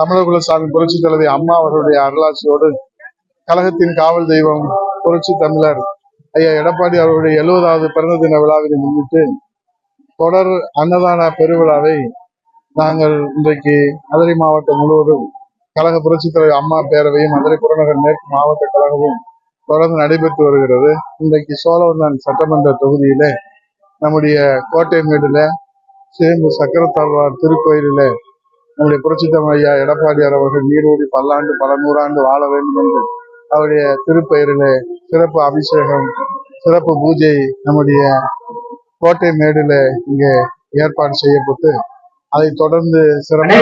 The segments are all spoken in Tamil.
தமிழகுல சாமி புரட்சி தலைவி அம்மா அவர்களுடைய அருளாட்சியோடு கழகத்தின் காவல் தெய்வம் புரட்சி தமிழர் ஐயா எடப்பாடி அவர்களுடைய எழுபதாவது பிறந்த தின விழாவினை முன்னிட்டு தொடர் அன்னதான பெருவிழாவை நாங்கள் இன்றைக்கு மதுரை மாவட்டம் முழுவதும் கழக புரட்சி தலைவர் அம்மா பேரவையும் மதுரை புறநகர் மேற்கு மாவட்ட கழகமும் தொடர்ந்து நடைபெற்று வருகிறது. இன்றைக்கு சோழவந்தான் சட்டமன்ற தொகுதியிலே நம்முடைய கோட்டை மேடுல சேம்பு சக்கரத்தாழ்வார் திருக்கோயிலில் நம்முடைய புரட்சித்தம் ஐயா எடப்பாடியார் அவர்கள் நீரோடி பல்லாண்டு பல நூறாண்டு வாழ வேண்டும் என்று அவருடைய திருப்பெயரிலே சிறப்பு அபிஷேகம் சிறப்பு பூஜை நம்முடைய கோட்டை மேடில இங்கே ஏற்பாடு செய்யப்பட்டு அதை தொடர்ந்து சிறப்பு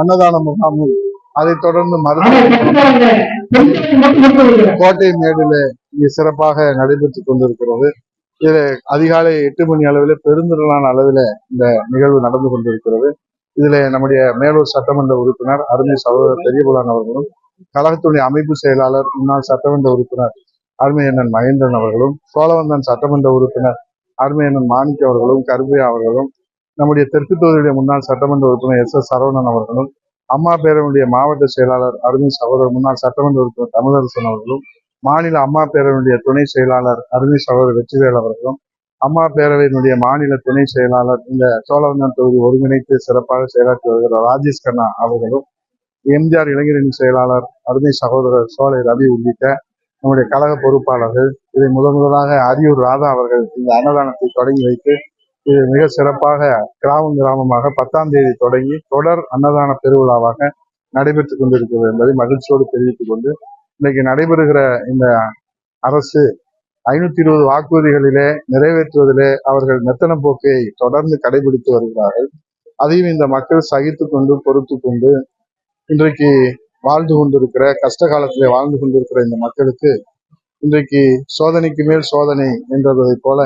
அன்னதான முகாமும் அதைத் தொடர்ந்து மருத்துவ கோட்டை மேடில இங்கே சிறப்பாக நடைபெற்றுக் கொண்டிருக்கிறது. இதுல அதிகாலை எட்டு மணி அளவில் பெருந்திரளான அளவில் இந்த நிகழ்வு நடந்து கொண்டிருக்கிறது. இதுல நம்முடைய மேலூர் சட்டமன்ற உறுப்பினர் அருமை சகோதரர் பெரியபுலான் அவர்களும் கழகத்துடைய அமைப்பு செயலாளர் முன்னாள் சட்டமன்ற உறுப்பினர் அருமை அண்ணன் மகேந்திரன் அவர்களும் சோழவந்தன் சட்டமன்ற உறுப்பினர் அருமை அண்ணன் மாணிக்க அவர்களும் கருப்பையா அவர்களும் நம்முடைய தெற்கு தொகுதியுடைய முன்னாள் சட்டமன்ற உறுப்பினர் எஸ் எஸ் சரவணன் அவர்களும் அம்மா பேரனுடைய மாவட்ட செயலாளர் அருமை சகோதரர் முன்னாள் சட்டமன்ற உறுப்பினர் தமிழரசன் அவர்களும் மாநில அம்மா பேரவையினுடைய துணை செயலாளர் அருமை சகோதரர் வெற்றிவேல் அவர்களும் அம்மா பேரவையினுடைய மாநில துணை செயலாளர் இந்த சோழவந்தன் தொகுதி ஒருங்கிணைத்து சிறப்பாக செயலாற்றி வருகிற ராஜேஷ் கண்ணா அவர்களும் எம்ஜிஆர் இளைஞரின் செயலாளர் அருமை சகோதரர் சோலை ரவி உள்ளிட்ட நம்முடைய கழக பொறுப்பாளர்கள் இதை முதன் முதலாக அரியூர் ராதா அவர்கள் இந்த அன்னதானத்தை தொடங்கி வைத்து இது மிக சிறப்பாக கிராமம் கிராமமாக பத்தாம் தேதி தொடங்கி தொடர் அன்னதான பெருவிழாவாக நடைபெற்றுக் கொண்டிருக்கிறது என்பதை மகிழ்ச்சியோடு தெரிவித்துக் கொண்டு இன்றைக்கு நடைபெறுகிற இந்த அரசு ஐநூத்தி இருபது வாக்குறுதிகளிலே நிறைவேற்றுவதிலே அவர்கள் மெத்தன போக்கை தொடர்ந்து கடைபிடித்து வருகிறார்கள். அதையும் இந்த மக்கள் சகித்து கொண்டு பொறுத்து கொண்டு இன்றைக்கு வாழ்ந்து கொண்டிருக்கிற கஷ்ட காலத்திலே வாழ்ந்து கொண்டிருக்கிற இந்த மக்களுக்கு இன்றைக்கு சோதனைக்கு மேல் சோதனை என்றதை போல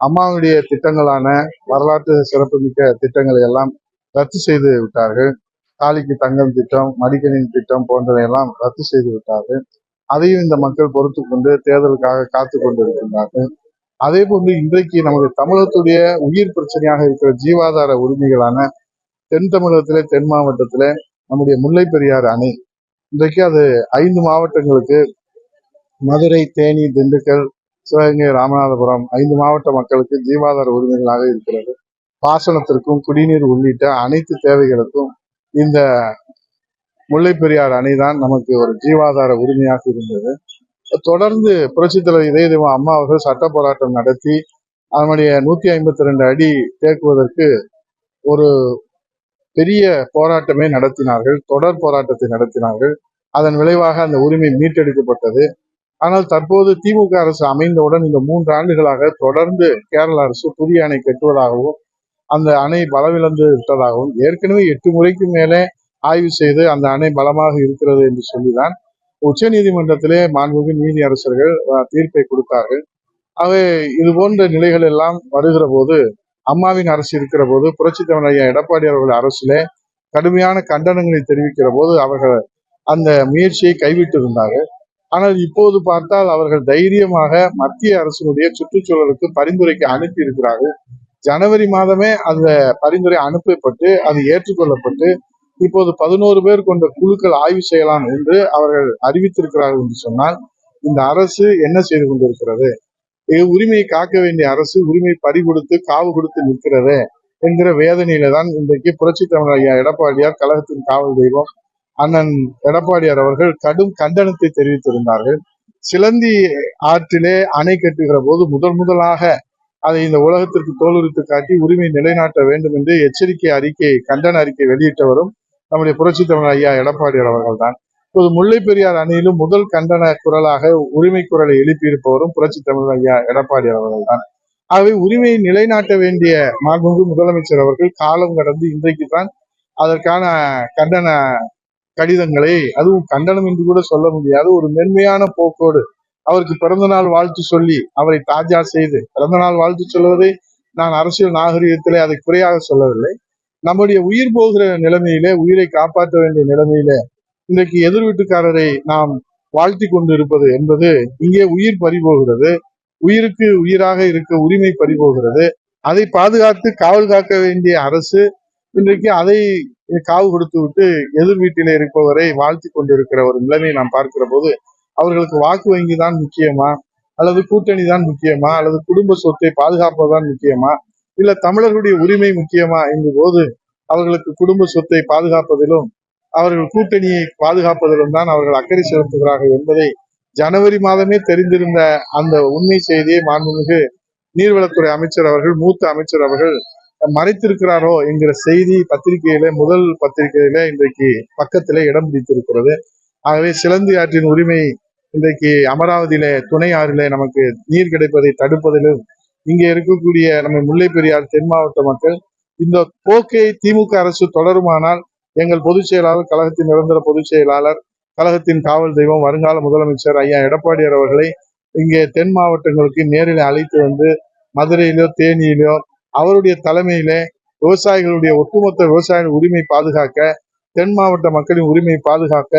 அம்மாவுடைய திட்டங்களான வரலாற்று சிறப்புமிக்க திட்டங்களை எல்லாம் ரத்து செய்து விட்டார்கள். தாலிக்கு தங்கம் திட்டம் மடிக்கணின் திட்டம் போன்றவையெல்லாம் ரத்து செய்து விட்டார்கள். அதையும் இந்த மக்கள் பொறுத்து கொண்டு தேர்தலுக்காக காத்து கொண்டிருக்கின்றார்கள். அதே போன்று இன்றைக்கு நமது தமிழகத்துடைய உயிர் பிரச்சனையாக இருக்கிற ஜீவாதார உரிமைகளான தென் தமிழகத்திலே தென் மாவட்டத்திலே நம்முடைய முல்லை பெரியாறு அணை. இன்றைக்கு அது ஐந்து மாவட்டங்களுக்கு மதுரை தேனி திண்டுக்கல் சிவகங்கை ராமநாதபுரம் ஐந்து மாவட்ட மக்களுக்கு ஜீவாதார உரிமைகளாக இருக்கிறது. பாசனத்திற்கும் குடிநீர் உள்ளிட்ட அனைத்து தேவைகளுக்கும் இந்த முல்லை பெரியார் அணைதான் நமக்கு ஒரு ஜீவாதார உரிமையாக இருந்தது. தொடர்ந்து புரட்சி தலைவர் இதய தெய்வம் அம்மா அவர்கள் சட்ட போராட்டம் நடத்தி அதனுடைய நூத்தி ஐம்பத்தி ரெண்டு அடி தேக்குவதற்கு ஒரு பெரிய போராட்டமே நடத்தினார்கள் தொடர் போராட்டத்தை நடத்தினார்கள். அதன் விளைவாக அந்த உரிமை மீட்டெடுக்கப்பட்டது. ஆனால் தற்போது திமுக அரசு அமைந்தவுடன் இந்த மூன்று ஆண்டுகளாக தொடர்ந்து கேரள அரசு புதிய அணை கட்டுவதாகவும் அந்த அணை பலமிழந்து விட்டதாகவும் ஏற்கனவே எட்டு முறைக்கு மேலே ஆய்வு செய்து அந்த அணை பலமாக இருக்கிறது என்று சொல்லிதான் உச்ச நீதிமன்றத்திலே மாண்புமிகு நீதி அரசர்கள் தீர்ப்பை கொடுத்தார்கள். ஆகவே இது போன்ற நிலைகள் எல்லாம் வருகிற போது அம்மாவின் அரசு இருக்கிற போது புரட்சி தமிழக ஐயா எடப்பாடி அவர்கள் அரசிலே கடுமையான கண்டனங்களை தெரிவிக்கிற போது அவர்கள் அந்த முயற்சியை கைவிட்டிருந்தார்கள். ஆனால் இப்போது பார்த்தால் அவர்கள் தைரியமாக மத்திய அரசினுடைய சுற்றுச்சூழலுக்கு பரிந்துரைக்கு அனுப்பி இருக்கிறார்கள் ஜனவரி மாதமே அந்த பரிந்துரை அனுப்பப்பட்டு அது ஏற்றுக்கொள்ளப்பட்டு இப்போது பதினோரு பேர் கொண்ட குழுக்கள் ஆய்வு செய்யலாம் என்று அவர்கள் அறிவித்திருக்கிறார்கள் என்று சொன்னால் இந்த அரசு என்ன செய்து கொண்டிருக்கிறது? உரிமையை காக்க வேண்டிய அரசு உரிமை பறி கொடுத்து காவு கொடுத்து நிற்கிறது என்கிற வேதனையில தான் இன்றைக்கு புரட்சி தமிழ் ஐயா எடப்பாடியார் கழகத்தின் காவல் தெய்வம் அண்ணன் எடப்பாடியார் அவர்கள் கடும் கண்டனத்தை தெரிவித்திருந்தார்கள். சிலந்தி ஆற்றிலே அணை கட்டுகிற போது முதல் முதலாக அதை இந்த உலகத்திற்கு தோலுரித்து காட்டி உரிமை நிலைநாட்ட வேண்டும் என்று எச்சரிக்கை அறிக்கை கண்டன அறிக்கை வெளியிட்டவரும் நம்முடைய புரட்சி தமிழர் ஐயா எடப்பாடி அவர்கள் தான் இப்போது முல்லை பெரியார் அணியிலும் முதல் கண்டன குரலாக உரிமை குரலை எழுப்பியிருப்பவரும் புரட்சி தமிழர் ஐயா எடப்பாடி அவர்கள் தான் ஆகவே உரிமையை நிலைநாட்ட வேண்டிய மாண்புமிகு முதலமைச்சர் அவர்கள் காலம் கடந்து இன்றைக்கு தான் அதற்கான கண்டன கடிதங்களை அதுவும் கண்டனம் என்று கூட சொல்ல முடியாது ஒரு மென்மையான போக்கோடு அவருக்கு பிறந்தநாள் வாழ்த்து சொல்லி அவரை தாஜா செய்து பிறந்தநாள் வாழ்த்து சொல்வதை நான் அரசியல் நாகரிகத்திலே அதை குறையாக சொல்லவில்லை. நம்முடைய உயிர் போகிற நிலைமையிலே உயிரை காப்பாற்ற வேண்டிய நிலைமையிலே இன்றைக்கு எதிர் வீட்டுக்காரரை நாம் வாழ்த்தி கொண்டு இருப்பது என்பது இங்கே உயிர் பறிபோகிறது. உயிருக்கு உயிராக இருக்க உரிமை பறிபோகிறது. அதை பாதுகாத்து காவல் காக்க வேண்டிய அரசு இன்றைக்கு அதை காவு கொடுத்து விட்டு எதிர் வீட்டிலே இருப்பவரை வாழ்த்தி கொண்டிருக்கிற ஒரு நிலைமையை நாம் பார்க்கிற போது அவர்களுக்கு வாக்கு வங்கி தான் முக்கியமா? அல்லது கூட்டணி தான் முக்கியமா? அல்லது குடும்ப சொத்தை பாதுகாப்பதுதான் முக்கியமா? இல்ல தமிழர்களுடைய உரிமை முக்கியமா என்ற போது அவர்களுக்கு குடும்ப சொத்தை பாதுகாப்பதிலும் அவர்கள் கூட்டணியை பாதுகாப்பதிலும் தான் அவர்கள் அக்கறை செலுத்துகிறார்கள் என்பதை ஜனவரி மாதமே தெரிந்திருந்த அந்த உண்மை செய்தியை மாண்புமிகு நீர்வளத்துறை அமைச்சர் அவர்கள் மூத்த அமைச்சர் அவர்கள் மறைத்திருக்கிறாரோ என்கிற செய்தி பத்திரிகையில முதல் பத்திரிகையில இன்றைக்கு பக்கத்திலே இடம் பிடித்திருக்கிறது. ஆகவே சிலந்தி ஆற்றின் உரிமை இன்றைக்கு அமராவதியிலே துணை ஆறிலே நமக்கு நீர் கிடைப்பதை தடுப்பதிலும் இங்கே இருக்கக்கூடிய நம்ம முல்லை பெரியார் தென் மாவட்ட மக்கள் இந்த போக்கை திமுக அரசு தொடருமானால் எங்கள் பொதுச் செயலாளர் கழகத்தின் நிரந்தர பொதுச் செயலாளர் கழகத்தின் காவல் தெய்வம் வருங்கால முதலமைச்சர் ஐயா எடப்பாடியார் அவர்களை இங்கே தென் மாவட்டங்களுக்கு நேரில் அழைத்து வந்து மதுரையிலோ தேனியிலோ அவருடைய தலைமையிலே விவசாயிகளுடைய ஒட்டுமொத்த விவசாய உரிமை பாதுகாக்க தென் மாவட்ட மக்களின் உரிமை பாதுகாக்க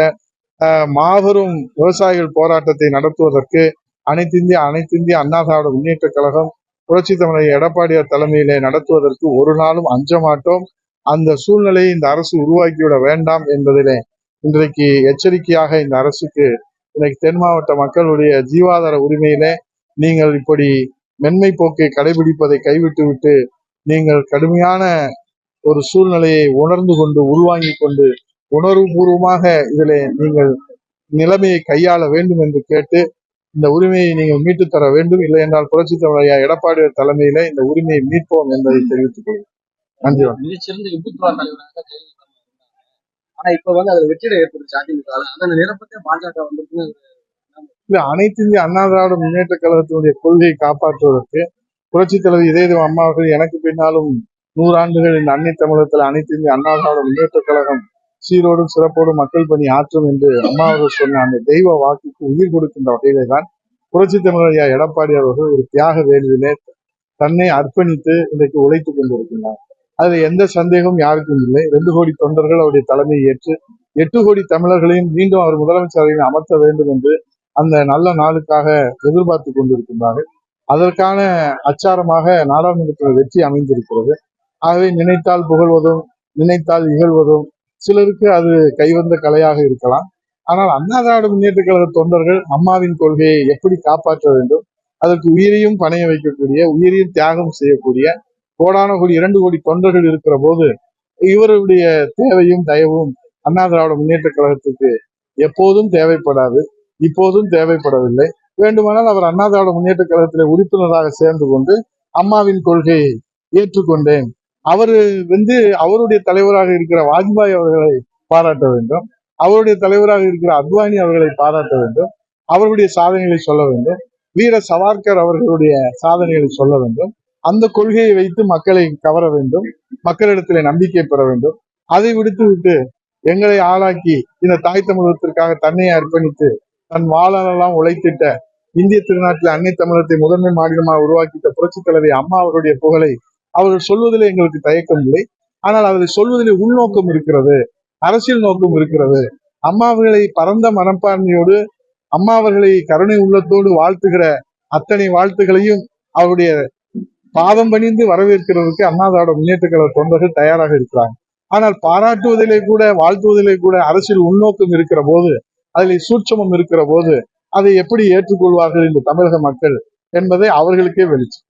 மாபெரும் விவசாயிகள் போராட்டத்தை நடத்துவதற்கு அனைத்திந்திய அனைத்திந்திய அண்ணா திராவிட முன்னேற்ற கழகம் புரட்சி தமிழர் எடப்பாடியார் தலைமையிலே நடத்துவதற்கு ஒரு நாளும் அஞ்ச மாட்டோம். அந்த சூழ்நிலையை இந்த அரசு உருவாக்கிவிட வேண்டாம் என்பதிலே இன்றைக்கு எச்சரிக்கையாக இந்த அரசுக்கு இன்னைக்கு தென் மாவட்ட மக்களுடைய ஜீவாதார உரிமையிலே நீங்கள் இப்படி மென்மை போக்கை கடைபிடிப்பதை கைவிட்டு விட்டு நீங்கள் கடுமையான ஒரு சூழ்நிலையை உணர்ந்து கொண்டு உள்வாங்கி கொண்டு உணர்வுபூர்வமாக இதிலே நீங்கள் நிலைமையை கையாள வேண்டும் என்று கேட்டு இந்த உரிமையை நீங்கள் மீட்டுத் தர வேண்டும். இல்லை என்றால் புரட்சி தமிழையா எடப்பாடி தலைமையிலே இந்த உரிமையை மீட்போம் என்பதை தெரிவித்துக் கொள்கிறேன். நன்றி ஆனா இப்ப வந்து அதுல வெற்றிட ஏற்பட்டுச்சு அதிமுக அதன் நிரப்பத்தை பாஜக இல்ல அனைத்து இந்திய அண்ணா திராவிட முன்னேற்ற கழகத்தினுடைய கொள்கையை காப்பாற்றுவதற்கு புரட்சி தலைவர் இதயதேவ அம்மா அவர்கள் எனக்கு பின்னாலும் நூறாண்டுகள் இந்த அன்னை தமிழகத்தில் அனைத்து இந்திய அண்ணா திராவிட முன்னேற்ற கழகம் சீரோடும் சிறப்போடும் மக்கள் பணி ஆற்றும் என்று அம்மா அவர்கள் சொன்ன அந்த தெய்வ வாக்குக்கு உயிர் கொடுக்கின்ற வகையிலே தான் புரட்சி தமிழையா எடப்பாடி அவர்கள் ஒரு தியாக வேலையிலே தன்னை அர்ப்பணித்து இன்றைக்கு உழைத்துக் கொண்டிருக்கின்றார். அதுல எந்த சந்தேகமும் யாருக்கும் இல்லை. ரெண்டு கோடி தொண்டர்கள் அவருடைய தலைமையை ஏற்று எட்டு கோடி தமிழர்களையும் மீண்டும் அவர் முதலமைச்சரையும் அமர்த்த வேண்டும் என்று அந்த நல்ல நாளுக்காக எதிர்பார்த்து கொண்டிருக்கின்றார்கள். அதற்கான அச்சாரமாக நாடாளுமன்றத்தில் வெற்றி அமைந்திருக்கிறது. ஆகவே நினைத்தால் புகழ்வதும் நினைத்தால் இகழ்வதும் சிலருக்கு அது கைவந்த கலையாக இருக்கலாம். ஆனால் அண்ணா திராவிட முன்னேற்ற கழக தொண்டர்கள் அம்மாவின் கொள்கையை எப்படி காப்பாற்ற வேண்டும்? அதற்கு உயிரையும் பணைய வைக்கக்கூடிய உயிரையும் தியாகம் செய்யக்கூடிய கோடான கோடி இரண்டு கோடி தொண்டர்கள் இருக்கிற போது இவருடைய தேவையும் தயவும் அண்ணா திராவிட முன்னேற்ற கழகத்துக்கு எப்போதும் தேவைப்படாது இப்போதும் தேவைப்படவில்லை. வேண்டுமானால் அவர் அண்ணா திராவிட முன்னேற்ற கழகத்திலே உறுப்பினராக சேர்ந்து கொண்டு அம்மாவின் கொள்கையை ஏற்றுக்கொண்டேன். அவர் வந்து அவருடைய தலைவராக இருக்கிற வாஜ்பாய் அவர்களை பாராட்ட வேண்டும். அவருடைய தலைவராக இருக்கிற அத்வானி அவர்களை பாராட்ட வேண்டும். அவருடைய சாதனைகளை சொல்ல வேண்டும். வீர சவார்கர் அவர்களுடைய சாதனைகளை சொல்ல வேண்டும். அந்த கொள்கையை வைத்து மக்களை கவர வேண்டும். மக்களிடத்தில் நம்பிக்கை பெற வேண்டும். அதை விடுத்து விட்டு எங்களை ஆளாக்கி இந்த தாய் தமிழகத்திற்காக தன்னை அர்ப்பணித்து தன் வாழலாம் உழைத்திட்ட இந்திய திருநாட்டில் அன்னை தமிழகத்தை முதன்மை மாநிலமாக உருவாக்கிட்ட புரட்சி தலைவி அம்மா அவருடைய புகழை அவர்கள் சொல்வதிலே எங்களுக்கு தயக்கம் இல்லை. ஆனால் அவர்கள் சொல்வதிலே உள்நோக்கம் இருக்கிறது அரசியல் நோக்கம் இருக்கிறது. அம்மா அவர்களை பரந்த மனப்பான்மையோடு அம்மா அவர்களை கருணை உள்ளத்தோடு வாழ்த்துகிற அத்தனை வாழ்த்துகளையும் அவருடைய பாதம் பணிந்து வரவேற்கிறதுக்கு அண்ணாதோட முன்னேற்ற கழக தொண்டர்கள் தயாராக இருக்கிறாங்க. ஆனால் பாராட்டுவதிலே கூட வாழ்த்துவதிலே கூட அரசியல் உள்நோக்கம் இருக்கிற போது அதில் சூட்சமம் இருக்கிற போது அதை எப்படி ஏற்றுக்கொள்வார்கள் இந்த தமிழக மக்கள் என்பதை அவர்களுக்கே வெளிச்சம்.